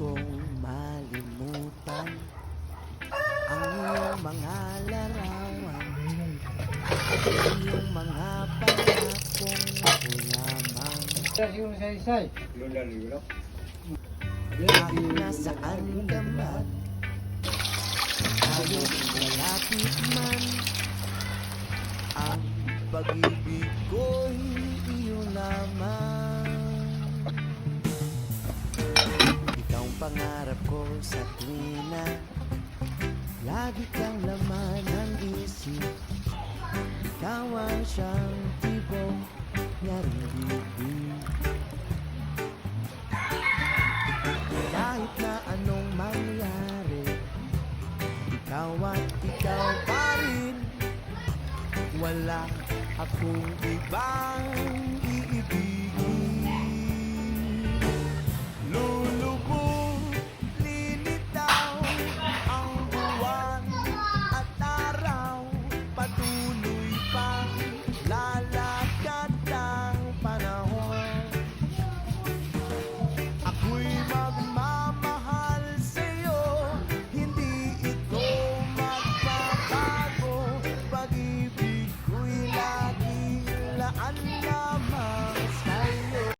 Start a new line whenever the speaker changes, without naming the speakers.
kong malimutan ang iyong mga larawan iyong mga pangakong ako lamang. At nasaan ka man Kahit malapit man Ang pag-ibig pangarap ko sa tuwina Lagi kang laman ng isip. Ikaw ang siyang tibok Narinig Kahit na anong mangyari Ikaw at ikaw pa rin. Wala akong ibang Ako'y lagi laan na